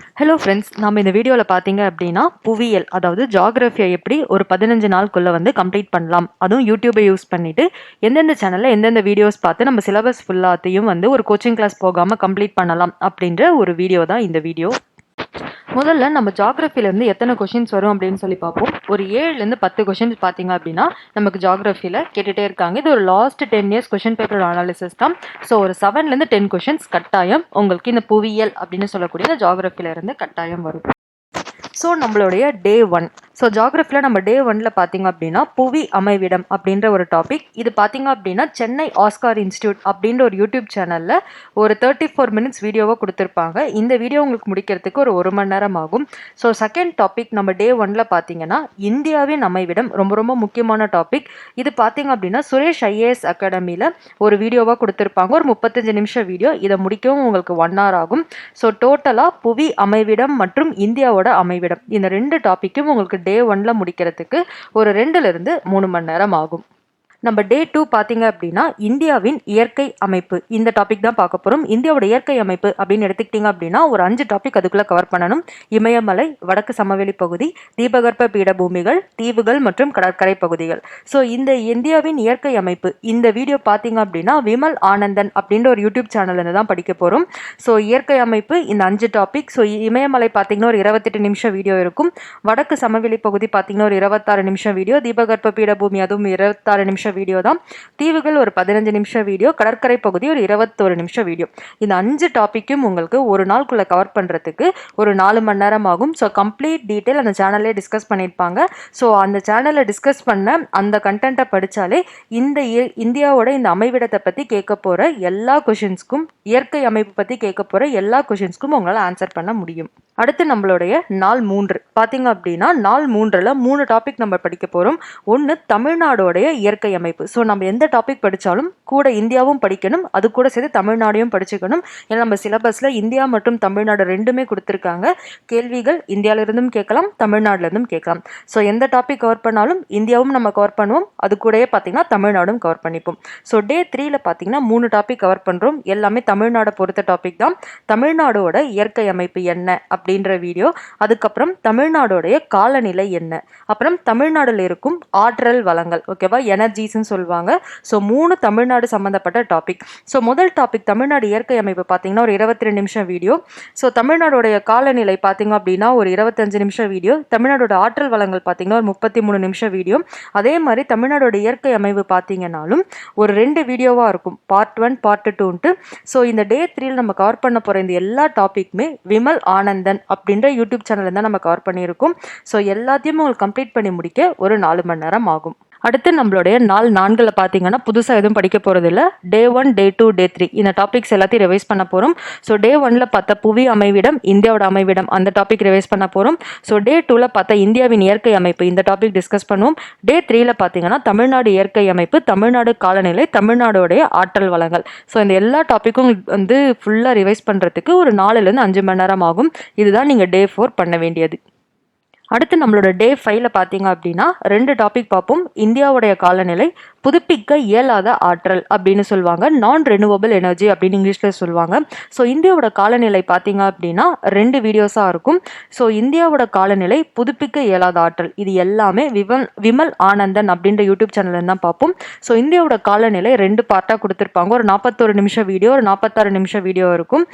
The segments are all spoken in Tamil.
ஹலோ ஃப்ரெண்ட்ஸ் நம்ம இந்த வீடியோவில் பார்த்தீங்க அப்படின்னா புவியியல் அதாவது ஜாகிரஃபியை எப்படி ஒரு பதினஞ்சு நாளுக்குள்ளே வந்து கம்ப்ளீட் பண்ணலாம். அதுவும் யூடியூபை யூஸ் பண்ணிவிட்டு எந்தெந்த சேனலில் எந்தெந்த வீடியோஸ் பார்த்து நம்ம சிலபஸ் ஃபுல்லாத்தையும் வந்து ஒரு கோச்சிங் கிளாஸ் போகாமல் கம்ப்ளீட் பண்ணலாம் அப்படின்ற ஒரு வீடியோ தான் இந்த வீடியோ முதல்ல நம்ம ஜாகிரஃபிலேருந்து எத்தனை கொஷின்ஸ் வரும் அப்படின்னு சொல்லி பார்ப்போம். ஒரு ஏழுலேருந்து பத்து கொஷின்ஸ் பார்த்தீங்க அப்படின்னா நமக்கு ஜாகிரஃபியில் கேட்டுகிட்டே இருக்காங்க. இது ஒரு last ten years question paper analysis தான். ஸோ ஒரு செவன்லேருந்து டென் கொஷின்ஸ் கட்டாயம் உங்களுக்கு இந்த புவியியல் அப்படின்னு சொல்லக்கூடிய இந்த ஜாகிரஃபிலேருந்து கட்டாயம் வரும். ஸோ நம்மளுடைய டே ஒன் ஸோ ஜாகிரஃபியில் நம்ம டே ஒனில் பார்த்தீங்க அப்படின்னா புவி அமைவிடம் அப்படின்ற ஒரு டாபிக் இது பார்த்தீங்க அப்படின்னா சென்னை ஆஸ்கார் இன்ஸ்டியூட் அப்படின்ற ஒரு யூடியூப் சேனலில் ஒரு தேர்ட்டி ஃபோர் மினிட்ஸ் வீடியோவாக கொடுத்துருப்பாங்க. இந்த வீடியோ உங்களுக்கு முடிக்கிறதுக்கு ஒரு ஒரு மணி நேரம் ஆகும். ஸோ செகண்ட் டாபிக் நம்ம டே ஒனில் பார்த்தீங்கன்னா இந்தியாவின் அமைவிடம் ரொம்ப ரொம்ப முக்கியமான டாபிக் இது பார்த்தீங்க அப்படின்னா சுரேஷ் ஐஏஎஸ் அகாடமியில் ஒரு வீடியோவாக கொடுத்துருப்பாங்க. ஒரு முப்பத்தஞ்சு நிமிஷம் வீடியோ இதை முடிக்கவும் உங்களுக்கு ஒன் ஹவர் ஆகும். ஸோ டோட்டலாக புவி அமைவிடம் மற்றும் இந்தியாவோட அமைவிடம். இந்த ரெண்டு டாப்பிக்கும் உங்களுக்கு டே ஒன்ல முடிக்கிறதுக்கு ஒரு ரெண்டுலேருந்து மூணு மணி நேரம் ஆகும். நம்ம டே டூ பார்த்தீங்க அப்படின்னா இந்தியாவின் இயற்கை அமைப்பு. இந்த டாபிக் தான் பார்க்க போகிறோம் இந்தியாவோட இயற்கை அமைப்பு அப்படின்னு எடுத்துக்கிட்டிங்க அப்படின்னா ஒரு அஞ்சு டாபிக் அதுக்குள்ளே கவர் பண்ணணும். இமயமலை வடக்கு சமவெளி பகுதி தீபகற்ப பீடபூமிகள் தீவுகள் மற்றும் கடற்கரை பகுதிகள். ஸோ இந்த இந்தியாவின் இயற்கை அமைப்பு இந்த வீடியோ பார்த்தீங்க அப்படின்னா விமல் ஆனந்தன் அப்படின்ற ஒரு யூடியூப் சேனல்லேருந்து தான் படிக்க போகிறோம் ஸோ இயற்கை அமைப்பு இந்த அஞ்சு டாபிக் ஸோ இமயமலை பார்த்தீங்கன்னா ஒரு இருபத்தெட்டு நிமிஷம் வீடியோ இருக்கும். வடக்கு சமவெளி பகுதி பார்த்தீங்கன்னா ஒரு இருபத்தாறு நிமிஷம் வீடியோ தீபகற்ப பீடபூமி அதுவும் இருபத்தாறு நிமிஷம் வீடியோ தான். தீவுகள் ஒரு பதினஞ்சு நிமிஷம் வீடியோ கடற்கரை பகுதி ஒரு இருபத்தோரு நிமிஷம் வீடியோ. இந்த அஞ்சு டாப்பிக்கும் உங்களுக்கு ஒரு நாளுக்குள்ளே கவர் பண்ணுறதுக்கு ஒரு நாலு மணி நேரம் ஆகும். ஸோ கம்ப்ளீட் டீட்டெயில் அந்த சேனல்லே டிஸ்கஸ் பண்ணியிருப்பாங்க. ஸோ அந்த சேனலில் டிஸ்கஸ் பண்ண அந்த கண்டென்ட்டை படித்தாலே இந்த இந்தியாவோட இந்த அமைவிடத்தை பற்றி கேட்க போகிற எல்லா கொஷின்ஸ்க்கும் இயற்கை அமைப்பு பற்றி கேட்க போகிற எல்லா கொஷின்ஸ்க்கும் உங்களால் ஆன்சர் பண்ண முடியும். அடுத்து நம்மளுடைய நாள் மூன்று. பார்த்தீங்க அப்படின்னா நாள் மூன்றில் மூணு டாபிக் நம்ம படிக்க போகிறோம் ஒன்று தமிழ்நாடோடைய இயற்கை அமைப்பு. ஸோ நம்ம எந்த டாபிக் படித்தாலும் கூட இந்தியாவும் படிக்கணும். அது கூட சேர்த்து தமிழ்நாடையும் படிச்சுக்கணும். ஏன்னா நம்ம சிலபஸில் இந்தியா மற்றும் தமிழ்நாடு ரெண்டுமே கொடுத்துருக்காங்க. கேள்விகள் இந்தியாவிலிருந்தும் கேட்கலாம் தமிழ்நாடுலேருந்தும் கேட்கலாம். ஸோ எந்த டாபிக் கவர் பண்ணாலும் இந்தியாவும் நம்ம கவர் பண்ணுவோம். அது கூடயே பார்த்தீங்கன்னா தமிழ்நாடும் கவர் பண்ணிப்போம். ஸோ டே த்ரீல பார்த்தீங்கன்னா மூணு டாபிக் கவர் பண்ணுறோம் எல்லாமே தமிழ்நாடை பொறுத்த டாபிக் தான். தமிழ்நாடோட இயற்கை அமைப்பு என்ன? அப்படின்ற வீடியோ அதுக்கப்புறம் தமிழ்நாடோடைய காலநிலை என்ன? அப்புறம் தமிழ்நாடில் இருக்கும் ஆற்றல் வளங்கள் ஓகேவா எனர்ஜிஸ்ன்னு சொல்லுவாங்க. ஸோ மூணு தமிழ்நாடு சம்மந்தப்பட்ட டாபிக் ஸோ முதல் டாபிக் தமிழ்நாடு இயற்கை அமைப்பு பார்த்தீங்கன்னா ஒரு இருபத்தி ரெண்டு நிமிஷம் வீடியோ ஸோ தமிழ்நாடோடைய காலநிலை பார்த்தீங்க அப்படின்னா ஒரு இருபத்தஞ்சு நிமிஷம் வீடியோ தமிழ்நாடோட ஆற்றல் வளங்கள் பார்த்தீங்கன்னா ஒரு முப்பத்தி மூணு நிமிஷம் வீடியோ அதே மாதிரி தமிழ்நாடோட இயற்கை அமைவு பார்த்தீங்கன்னாலும் ஒரு ரெண்டு வீடியோவாக இருக்கும். பார்ட் ஒன் பார்ட் டூன்ட்டு ஸோ இந்த டே த்ரீயில் நம்ம கவர் பண்ண போகிற இந்த எல்லா டாப்பிக்குமே விமல் ஆனந்தன். அப்படின்ற யூடியூப் சேனலில் தான் நம்ம கவர் பண்ணியிருக்கோம். ஸோ எல்லாத்தையும் உங்களுக்கு கம்ப்ளீட் பண்ணி முடிக்க ஒரு நாலு மணி நேரம் ஆகும். அடுத்து நம்மளுடைய நாள் நான்கில் பார்த்தீங்கன்னா புதுசாக எதுவும் படிக்க போகிறதில்ல day one day two day three இந்த டாபிக்ஸ் எல்லாத்தையும் ரிவைஸ் பண்ண போகிறோம் ஸோ டே ஒனில் பார்த்த புவி அமைவிடம் இந்தியாவோட அமைவிடம் அந்த டாபிக் ரிவைஸ் பண்ண போகிறோம் ஸோ டே டூவில் பார்த்த இந்தியாவின் இயற்கை அமைப்பு இந்த டாபிக் டிஸ்கஸ் பண்ணுவோம். டே த்ரீயில் பார்த்தீங்கன்னா தமிழ்நாடு இயற்கை அமைப்பு தமிழ்நாடு காலநிலை தமிழ்நாடோடைய ஆற்றல் வளங்கள். ஸோ இந்த எல்லா டாப்பிக்கும் வந்து ஃபுல்லாக ரிவைஸ் பண்ணுறதுக்கு ஒரு நாலுலேருந்து அஞ்சு மணி நேரம் ஆகும். இதுதான் நீங்கள் டே ஃபோர் பண்ண வேண்டியது. அடுத்து நம்மளோட டே ஃபைவ்ல பார்த்தீங்க அப்படின்னா ரெண்டு டாபிக் பார்ப்போம். இந்தியாவுடைய காலநிலை புதுப்பிக்க இயலாத ஆற்றல் அப்படின்னு சொல்லுவாங்க. நான் ரெனுவபிள் எனர்ஜி அப்படின்னு இங்கிலீஷில் சொல்லுவாங்க. ஸோ இந்தியாவோட காலநிலை பார்த்தீங்க அப்படின்னா ரெண்டு வீடியோஸாக இருக்கும். ஸோ இந்தியாவோட காலநிலை புதுப்பிக்க இயலாத ஆற்றல். இது எல்லாமே விமல் விமல் ஆனந்தன் அப்படின்ற யூடியூப் சேனலில் தான் பார்ப்போம். ஸோ இந்தியாவோட காலநிலை ரெண்டு பார்ட்டாக கொடுத்துருப்பாங்க. ஒரு நாற்பத்தோரு நிமிஷம் வீடியோ ஒரு நாற்பத்தாறு நிமிஷம் வீடியோ இருக்கும்.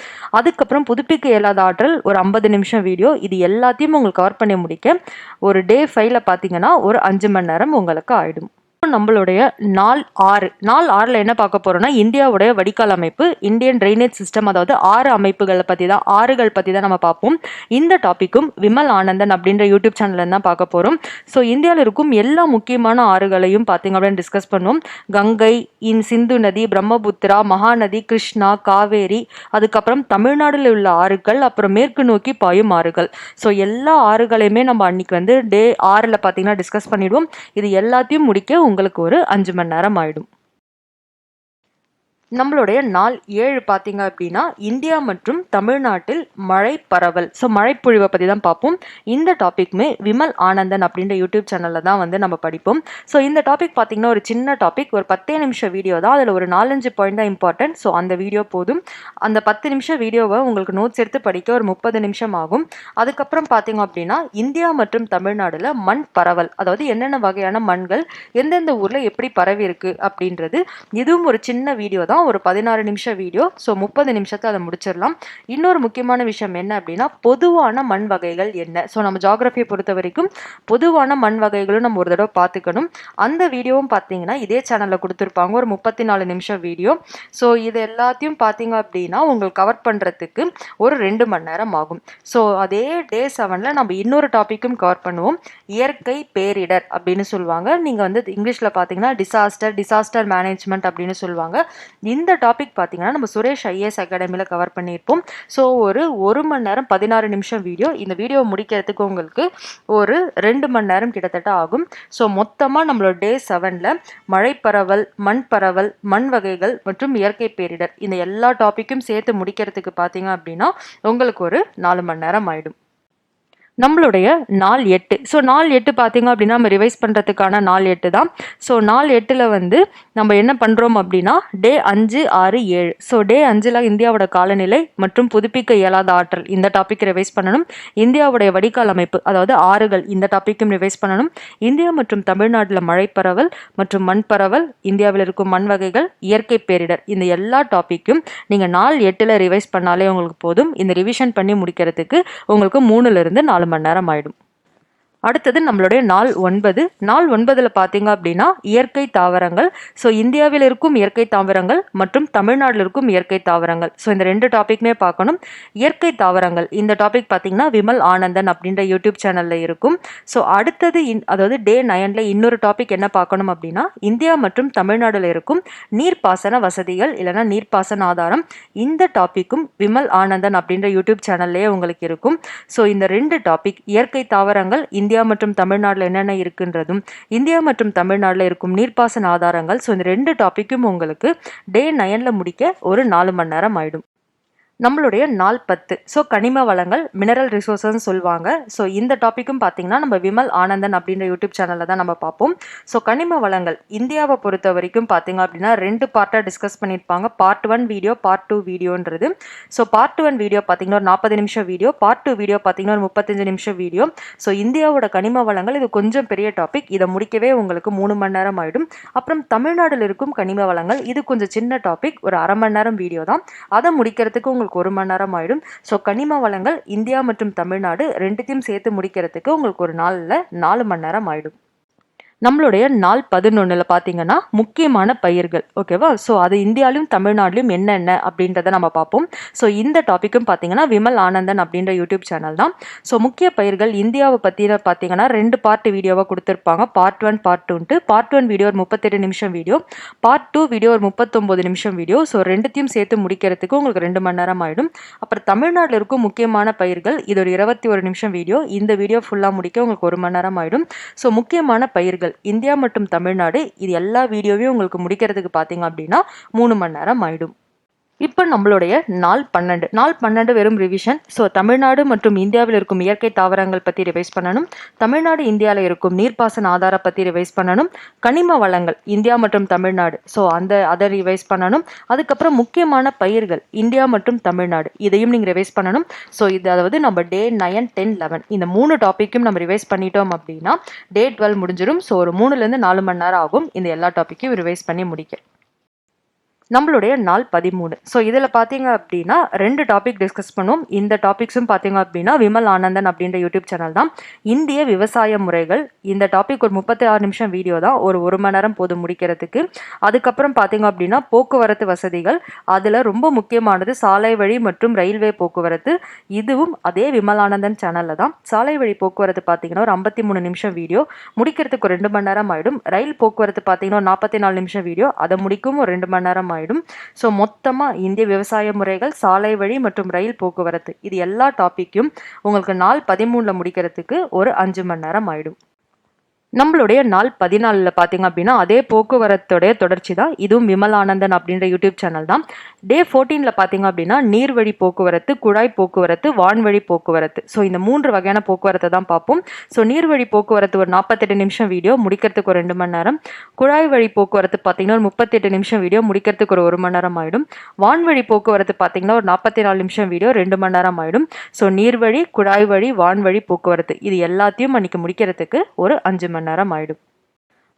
அதுக்கப்புறம் புதுப்பிக்க இயலாத ஆற்றல் ஒரு ஐம்பது நிமிஷம் வீடியோ இது எல்லாத்தையும் உங்களுக்கு கவர் பண்ணி முடிக்க ஒரு டே ஃபைவ்ல பார்த்தீங்கன்னா ஒரு அஞ்சு மணி நேரம் உங்களுக்கு ஆயிடும். இப்போ நம்மளுடைய நாள் ஆறு. நாள் ஆறில் என்ன பார்க்க போகிறோம்னா இந்தியாவுடைய வடிகால் அமைப்பு இந்தியன் ட்ரைனேஜ் சிஸ்டம் அதாவது ஆறு அமைப்புகளை பற்றி தான் ஆறுகள் பற்றி தான் நம்ம பார்ப்போம். இந்த டாப்பிக்கும் விமல் ஆனந்தன் அப்படின்ற யூடியூப் சேனலில் தான் பார்க்க போகிறோம் ஸோ இந்தியாவில் இருக்கும் எல்லா முக்கியமான ஆறுகளையும் பார்த்தீங்க அப்படின்னு டிஸ்கஸ் பண்ணுவோம். கங்கை இன் சிந்து நதி பிரம்மபுத்திரா மகாநதி கிருஷ்ணா காவேரி அதுக்கப்புறம் தமிழ்நாடுல உள்ள ஆறுகள் அப்புறம் மேற்கு நோக்கி பாயும் ஆறுகள். ஸோ எல்லா ஆறுகளையுமே நம்ம அன்னைக்கு வந்து டே ஆறில் பார்த்தீங்கன்னா டிஸ்கஸ் பண்ணிடுவோம். இது எல்லாத்தையும் முடிக்க உங்களுக்கு ஒரு அஞ்சு மணி நேரம் ஆயிடும். நம்மளுடைய நாள் ஏழு பார்த்தீங்க அப்படின்னா இந்தியா மற்றும் தமிழ்நாட்டில் மழை பரவல் ஸோ மழைப்பொழிவை பற்றி தான் பார்ப்போம். இந்த டாப்பிக்குமே விமல் ஆனந்தன் அப்படின்ற யூடியூப் சேனலில் தான் வந்து நம்ம படிப்போம். ஸோ இந்த டாபிக் பார்த்தீங்கன்னா ஒரு சின்ன டாபிக் ஒரு பத்தே நிமிஷம் வீடியோ தான். அதில் ஒரு நாலஞ்சு பாயிண்ட் தான் இம்பார்ட்டன்ட் ஸோ அந்த வீடியோ போதும். அந்த பத்து நிமிஷம் வீடியோவை உங்களுக்கு நோட்ஸ் எடுத்து படிக்க ஒரு முப்பது நிமிஷம் ஆகும். அதுக்கப்புறம் பார்த்தீங்க அப்படின்னா இந்தியா மற்றும் தமிழ்நாடில் மண் பரவல். அதாவது என்னென்ன வகையான மண்கள் எந்தெந்த ஊரில் எப்படி பரவி இருக்கு அப்படின்றது இதுவும் ஒரு சின்ன வீடியோ தான். ஒரு பதினாறு நிமிஷம் வீடியோ ஸோ முப்பது நிமிஷத்தை அதை முடிச்சிடலாம். இன்னொரு முக்கியமான விஷயம் என்ன அப்படின்னா பொதுவான மண் வகைகள் என்ன? ஸோ நம்ம ஜாகிரபியை பொறுத்த வரைக்கும் பொதுவான மண் வகைகளும் நம்ம ஒரு தடவை பார்த்துக்கணும். அந்த வீடியோவும் பார்த்தீங்கன்னா இதே சேனலில் கொடுத்துருப்பாங்க. ஒரு முப்பத்தி நாலு நிமிஷம் வீடியோ ஸோ இது எல்லாத்தையும் பார்த்தீங்க அப்படின்னா உங்களுக்கு கவர் பண்ணுறதுக்கு ஒரு ரெண்டு மணி நேரம் ஆகும். ஸோ அதே டே செவனில் நம்ம இன்னொரு டாப்பிக்கும் கவர் பண்ணுவோம். இயற்கை பேரிடர் அப்படின்னு சொல்லுவாங்க. நீங்கள் வந்து இங்கிலீஷில் பார்த்தீங்கன்னா டிசாஸ்டர் டிசாஸ்டர் மேனேஜ்மெண்ட் அப்படின்னு சொல்லுவாங்க. இந்த டாபிக் பார்த்தீங்கன்னா நம்ம சுரேஷ் ஐஏஎஸ் அகாடமியில் கவர் பண்ணியிருப்போம். ஸோ ஒரு ஒரு மணி நேரம் பதினாறு நிமிஷம் வீடியோ இந்த வீடியோ முடிக்கிறதுக்கு உங்களுக்கு ஒரு ரெண்டு மணி நேரம் கிட்டத்தட்ட ஆகும். ஸோ மொத்தமாக நம்மளோட டே செவனில் மழை பரவல் மண் பரவல் மண் வகைகள் மற்றும் இயற்கை பேரிடர் இந்த எல்லா டாப்பிக்கும் சேர்த்து முடிக்கிறதுக்கு பார்த்தீங்க அப்படின்னா உங்களுக்கு ஒரு நாலு மணி நேரம் ஆகிடும் நம்மளுடைய நாள் எட்டு. ஸோ நாள் எட்டு பார்த்தீங்க அப்படின்னா நம்ம ரிவைஸ் பண்ணுறதுக்கான நாள் எட்டு தான். ஸோ நாள் எட்டில் வந்து நம்ம என்ன பண்ணுறோம் அப்படின்னா டே அஞ்சு ஆறு ஏழு. ஸோ டே அஞ்சில் இந்தியாவோட காலநிலை மற்றும் புதுப்பிக்க இயலாத ஆற்றல். இந்த டாபிக் ரிவைஸ் பண்ணணும். இந்தியாவுடைய வடிகால் அமைப்பு அதாவது ஆறுகள் இந்த டாப்பிக்கும் ரிவைஸ் பண்ணணும். இந்தியா மற்றும் தமிழ்நாட்டில் மழை பரவல் மற்றும் மண் பரவல் இந்தியாவில் இருக்கும் மண் வகைகள் இயற்கை பேரிடர் இந்த எல்லா டாப்பிக்கும் நீங்கள் நாள் எட்டில் ரிவைஸ் பண்ணாலே உங்களுக்கு போதும். இந்த ரிவிஷன் பண்ணி முடிக்கிறதுக்கு உங்களுக்கு மூணுலேருந்து நாலு மணி நேரம் ஆயிடும். அடுத்தது நம்மளுடைய நாள் ஒன்பது. நாள் ஒன்பதில் பார்த்தீங்க அப்படின்னா இயற்கை தாவரங்கள். ஸோ இந்தியாவில் இருக்கும் இயற்கை தாவரங்கள் மற்றும் தமிழ்நாட்டில் இருக்கும் இயற்கை தாவரங்கள். ஸோ இந்த ரெண்டு டாப்பிக்குமே பார்க்கணும். இயற்கை தாவரங்கள். இந்த டாபிக் பார்த்தீங்கன்னா விமல் ஆனந்தன் அப்படின்ற யூடியூப் சேனலில் இருக்கும். ஸோ அடுத்தது இன் அதாவது டே நயனில் இன்னொரு டாபிக் என்ன பார்க்கணும் அப்படின்னா இந்தியா மற்றும் தமிழ்நாட்டில் இருக்கும் நீர்ப்பாசன வசதிகள் இல்லைனா நீர்ப்பாசன ஆதாரம். இந்த டாப்பிக்கும் விமல் ஆனந்தன் அப்படின்ற யூடியூப் சேனல்லையே உங்களுக்கு இருக்கும். ஸோ இந்த ரெண்டு டாபிக் இயற்கை தாவரங்கள் இந்தியா இந்தியா மற்றும் தமிழ்நாட்டில் என்னென்ன இருக்குன்றதும் இந்தியா மற்றும் தமிழ்நாட்டில் இருக்கும் நீர்ப்பாசன ஆதாரங்கள். ஸோ இந்த ரெண்டு டாப்பிக்கும் உங்களுக்கு டே நயனில் முடிக்க ஒரு நாலு மணி நேரம் ஆயிடும். நம்மளுடைய நாள் பத்து. ஸோ கனிம வளங்கள் மினரல் ரிசோர்ஸஸ்ன்னு சொல்லுவாங்க. ஸோ இந்த டாப்பிக்கும் பார்த்தீங்கன்னா நம்ம விமல் ஆனந்தன் அப்படின்ற யூடியூப் சேனலில் தான் நம்ம பார்ப்போம் ஸோ கனிம வளங்கள் இந்தியாவை பொறுத்த வரைக்கும் பார்த்தீங்க அப்படின்னா ரெண்டு பார்ட்டாக டிஸ்கஸ் பண்ணியிருப்பாங்க. Part one video part two வீடியோன்றது so part one video பார்த்தீங்கன்னா ஒரு நாற்பது நிமிஷம் வீடியோ பார்ட் டூ வீடியோ பார்த்தீங்கன்னா ஒரு முப்பத்தஞ்சு நிமிஷம் வீடியோ ஸோ இந்தியாவோட கனிம வளங்கள் இது கொஞ்சம் பெரிய டாபிக் இதை முடிக்கவே உங்களுக்கு மூணு மணி நேரம் ஆகிடும் அப்புறம் தமிழ்நாட்டில் இருக்கும் கனிம வளங்கள் இது கொஞ்சம் சின்ன டாபிக் ஒரு அரை மணி நேரம் வீடியோ தான். அதை முடிக்கிறதுக்கு உங்களுக்கு ஒரு மணி நேரம் ஆயிடும். ஸோ கனிம வளங்கள் இந்தியா மற்றும் தமிழ்நாடு ரெண்டுத்தையும் சேர்த்து முடிக்கிறதுக்கு உங்களுக்கு ஒரு நாளில் நாலு மணி நேரம் ஆயிடும். நம்மளுடைய நாள் பதினொன்றில் பார்த்தீங்கன்னா முக்கியமான பயிர்கள் ஓகேவா ஸோ அது இந்தியாவிலும் தமிழ்நாட்டிலும் என்னென்ன அப்படின்றத நம்ம பார்ப்போம். ஸோ இந்த டாப்பிக்கும் பார்த்தீங்கன்னா விமல் ஆனந்தன் அப்படின்ற யூடியூப் சேனல் தான். ஸோ முக்கிய பயிர்கள் இந்தியாவை பற்றின பார்த்தீங்கன்னா ரெண்டு பார்ட் வீடியோவாக கொடுத்துருப்பாங்க. பார்ட் ஒன் பார்ட் டூன்ட்டு பார்ட் ஒன் வீடியோ ஒரு முப்பத்தெட்டு நிமிஷம் வீடியோ பார்ட் டூ வீடியோ ஒரு முப்பத்தொம்போது நிமிஷம் வீடியோ ஸோ ரெண்டுத்தையும் சேர்த்து முடிக்கிறதுக்கு உங்களுக்கு ரெண்டு மணி நேரம் ஆகிடும் அப்புறம் தமிழ்நாட்டில் இருக்கும் முக்கியமான பயிர்கள் இது ஒரு இருபத்தி ஒரு நிமிஷம் வீடியோ இந்த வீடியோ ஃபுல்லாக முடிக்க உங்களுக்கு ஒரு மணி நேரம் ஆகிடும் ஸோ முக்கியமான பயிர்கள் இந்தியா மற்றும் தமிழ்நாடு இது எல்லா வீடியோவையும் உங்களுக்கு முடிக்கிறதுக்கு பார்த்தீங்க அப்படின்னா மூணு மணி நேரம் ஆயிடும். இப்போ நம்மளுடைய நாள் பன்னெண்டு. நாள் பன்னெண்டு வெறும் ரிவிஷன் ஸோ தமிழ்நாடு மற்றும் இந்தியாவில் இருக்கும் இயற்கை தாவரங்கள் பற்றி ரிவைஸ் பண்ணணும். தமிழ்நாடு இந்தியாவில் இருக்கும் நீர்ப்பாசன ஆதார பற்றி ரிவைஸ் பண்ணணும். கனிம வளங்கள் இந்தியா மற்றும் தமிழ்நாடு. ஸோ அந்த அதை ரிவைஸ் பண்ணணும். அதுக்கப்புறம் முக்கியமான பயிர்கள் இந்தியா மற்றும் தமிழ்நாடு. இதையும் நீங்கள் ரிவைஸ் பண்ணணும். ஸோ இது அதாவது நம்ம டே நயன் டென் லெவன் இந்த மூணு டாப்பிக்கும் நம்ம ரிவைஸ் பண்ணிட்டோம் அப்படின்னா டே டுவெல் முடிஞ்சிடும் ஸோ ஒரு மூணுலேருந்து நாலு மணி நேரம் ஆகும். இந்த எல்லா டாப்பிக்கும் ரிவைஸ் பண்ணி முடிக்க. நம்மளுடைய நாள் பதிமூணு. ஸோ இதில் பார்த்தீங்க அப்படின்னா ரெண்டு டாபிக் டிஸ்கஸ் பண்ணுவோம். இந்த டாபிக்ஸும் பார்த்தீங்க அப்படின்னா விமல் ஆனந்தன் அப்படின்ற யூடியூப் சேனல் தான். இந்திய விவசாய முறைகள் இந்த டாபிக் ஒரு முப்பத்தி ஆறு நிமிஷம் வீடியோ தான். ஒரு ஒரு மணி நேரம் போதும் முடிக்கிறதுக்கு. அதுக்கப்புறம் பார்த்தீங்க அப்படின்னா போக்குவரத்து வசதிகள். அதில் ரொம்ப முக்கியமானது சாலை வழி மற்றும் ரயில்வே போக்குவரத்து. இதுவும் அதே விமல் ஆனந்தன் சேனலில் தான். சாலை வழி போக்குவரத்து பார்த்தீங்கன்னா ஒரு ஐம்பத்தி மூணு நிமிஷம் வீடியோ முடிக்கிறதுக்கு ஒரு ரெண்டு மணி நேரம் ஆயிடும். ரயில் போக்குவரத்து பார்த்தீங்கன்னா நாற்பத்தி நாலு நிமிஷம் வீடியோ அதை முடிக்கும் ஒரு ரெண்டு மணி நேரம் ஆயிடும். ஸோ மொத்தமாக இந்திய விவசாய முறைகள் சாலை வழி மற்றும் ரயில் போக்குவரத்து இது எல்லா டாப்பிக்கும் உங்களுக்கு நாள் பதிமூணில் முடிக்கிறதுக்கு ஒரு அஞ்சு மணி நேரம் ஆயிடும். நம்மளுடைய நாள் பதினாலில் பார்த்தீங்க அப்படின்னா அதே போக்குவரத்துடைய தொடர்ச்சி தான் இதுவும் விமலானந்தன் அப்படின்ற யூடியூப் சேனல் தான் டே ஃபோர்டீனில் பார்த்தீங்க அப்படின்னா நீர்வழி போக்குவரத்து குழாய் போக்குவரத்து வான்வழி போக்குவரத்து. ஸோ இந்த மூன்று வகையான போக்குவரத்தை தான் பார்ப்போம். ஸோ நீர்வழி போக்குவரத்து ஒரு நாற்பத்தெட்டு நிமிஷம் வீடியோ முடிக்கிறதுக்கு ஒரு ரெண்டு மணி நேரம் குழாய் வழி போக்குவரத்து பார்த்தீங்கன்னா ஒரு முப்பத்தெட்டு நிமிஷம் வீடியோ முடிக்கிறதுக்கு ஒரு ஒரு மணி நேரம் ஆகிடும் வான்வழி போக்குவரத்து பார்த்தீங்கன்னா ஒரு நாற்பத்தி நாலு நிமிஷம் வீடியோ ரெண்டு மணி நேரம் ஆகிடும் ஸோ நீர்வழி குழாய் வழி வான்வழி போக்குவரத்து. இது எல்லாத்தையும் அன்றைக்கி முடிக்கிறதுக்கு ஒரு அஞ்சு மணி நேரம் ஆகிடும்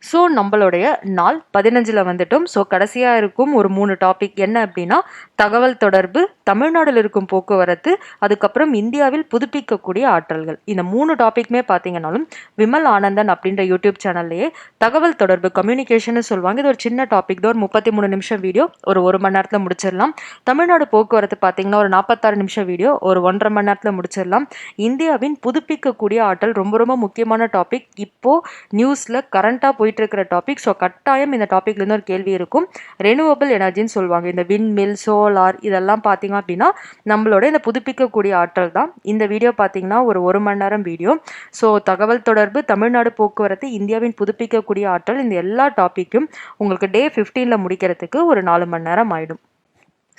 ஸோ நம்மளுடைய நாள் பதினஞ்சில் வந்துட்டோம். ஸோ கடைசியாக இருக்கும் ஒரு மூணு டாபிக் என்ன அப்படின்னா தகவல் தொடர்பு தமிழ்நாட்டில் இருக்கும் போக்குவரத்து அதுக்கப்புறம் இந்தியாவில் புதுப்பிக்கக்கூடிய ஆற்றல்கள். இந்த மூணு டாபிக்மே பார்த்தீங்கன்னாலும் விமல் ஆனந்தன் அப்படின்ற யூடியூப் சேனல்லையே தகவல் தொடர்பு கம்யூனிகேஷன் சொல்லுவாங்க. இது ஒரு சின்ன டாபிக் தான். ஒரு முப்பத்தி மூணு நிமிஷம் வீடியோ ஒரு ஒரு மணி நேரத்தில் முடிச்சிடலாம். தமிழ்நாடு போக்குவரத்து பார்த்தீங்கன்னா ஒரு நாற்பத்தாறு நிமிஷம் வீடியோ ஒரு ஒன்றரை மணி நேரத்தில் முடிச்சிடலாம். இந்தியாவின் புதுப்பிக்கக்கூடிய ஆற்றல் ரொம்ப ரொம்ப முக்கியமான டாபிக் இப்போது நியூஸில் கரண்ட்டாக போய் போயிட்டு இருக்கிற டாபிக் ஸோ கட்டாயம் இந்த டாப்பிக்லேருந்து ஒரு கேள்வி இருக்கும். ரெனுவபிள் எனர்ஜின்னு சொல்லுவாங்க. இந்த விண்மில் சோலார் இதெல்லாம் பார்த்தீங்க அப்படின்னா நம்மளோட இந்த புதுப்பிக்கக்கூடிய ஆற்றல் தான். இந்த வீடியோ பார்த்தீங்கன்னா ஒரு ஒரு மணி நேரம் வீடியோ ஸோ தகவல் தொடர்பு தமிழ்நாடு போக்குவரத்து இந்தியாவின் புதுப்பிக்கக்கூடிய ஆற்றல் இந்த எல்லா டாப்பிக்கும் உங்களுக்கு டே ஃபிஃப்டீனில் முடிக்கிறதுக்கு ஒரு நாலு மணி நேரம் ஆகிடும்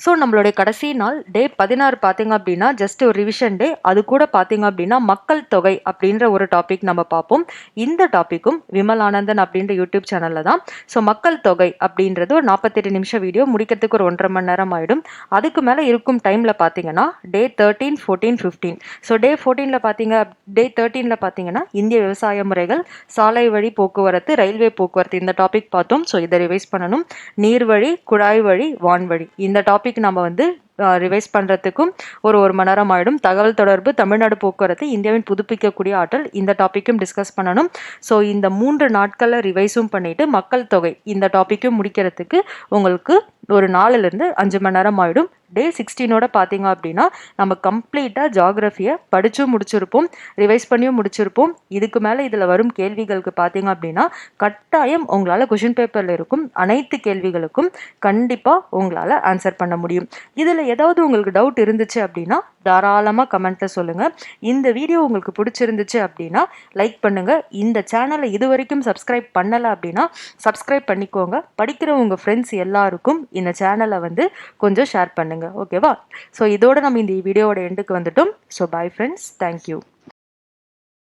ஸோ நம்மளுடைய கடைசி நாள் டே பதினாறு பார்த்தீங்க அப்படின்னா ஜஸ்ட் ஒரு ரிவிஷன் டே அது கூட பார்த்தீங்க அப்படின்னா மக்கள் தொகை அப்படின்ற ஒரு டாபிக் நம்ம பார்ப்போம். இந்த டாப்பிக்கும் விமல் ஆனந்தன் அப்படின்ற யூடியூப் சேனலில் தான். ஸோ மக்கள் தொகை அப்படின்றது ஒரு நாற்பத்தெட்டு நிமிஷம் வீடியோ முடிக்கிறதுக்கு ஒரு ஒன்றரை மணி நேரம் ஆகிடும் அதுக்கு மேலே இருக்கும் டைமில் பார்த்தீங்கன்னா day thirteen fourteen fifteen so day ஃபோர்டீனில் பார்த்தீங்க டே தேர்ட்டீனில் பார்த்தீங்கன்னா இந்திய விவசாய முறைகள் சாலை வழி போக்குவரத்து ரயில்வே போக்குவரத்து இந்த டாபிக் பார்த்தோம். ஸோ இதை ரிவைஸ் பண்ணணும். நீர்வழி குழாய் வழி வான்வழி இந்த டாபிக் டாபிக் நம்ம வந்து ரிவைஸ் பண்ணுறதுக்கும் ஒரு ஒரு மணி நேரம் ஆகிடும் தகவல் தொடர்பு தமிழ்நாடு போக்குவரத்து இந்தியாவின் புதுப்பிக்கக்கூடிய ஆற்றல் இந்த டாப்பிக்கும் டிஸ்கஸ் பண்ணணும். ஸோ இந்த மூன்று நாட்களில் ரிவைஸும் பண்ணிவிட்டு மக்கள் தொகை இந்த டாப்பிக்கும் முடிக்கிறதுக்கு உங்களுக்கு ஒரு நாலுலேருந்து அஞ்சு மணி நேரம் ஆகிடும் டே சிக்ஸ்டீனோட பார்த்தீங்க அப்படின்னா நம்ம கம்ப்ளீட்டாக ஜாகிரஃபியை படித்தும் முடிச்சிருப்போம் ரிவைஸ் பண்ணியும் முடிச்சிருப்போம். இதுக்கு மேலே இதில் வரும் கேள்விகளுக்கு பார்த்தீங்க அப்படின்னா கட்டாயம் உங்களால் கொஷின் பேப்பரில் இருக்கும் அனைத்து கேள்விகளுக்கும் கண்டிப்பாக உங்களால் ஆன்சர் பண்ண முடியும். இதில் ஏதாவது உங்களுக்கு டவுட் இருந்துச்சு அப்படின்னா தாராளமாக கமெண்ட்டில் சொல்லுங்கள் இந்த வீடியோ உங்களுக்கு பிடிச்சிருந்துச்சு அப்படின்னா லைக் பண்ணுங்கள் இந்த சேனலை இது வரைக்கும் சப்ஸ்கிரைப் பண்ணலை அப்படின்னா சப்ஸ்கிரைப் பண்ணிக்கோங்க. படிக்கிற உங்கள் ஃப்ரெண்ட்ஸ் எல்லாருக்கும் இந்த சேனலை வந்து கொஞ்சம் ஷேர் பண்ணுங்கள் பண்ணுங்கள் ஓகேவா ஸோ இதோட நம்ம இந்த வீடியோவோட எண்டுக்கு வந்துட்டோம். So bye friends thank you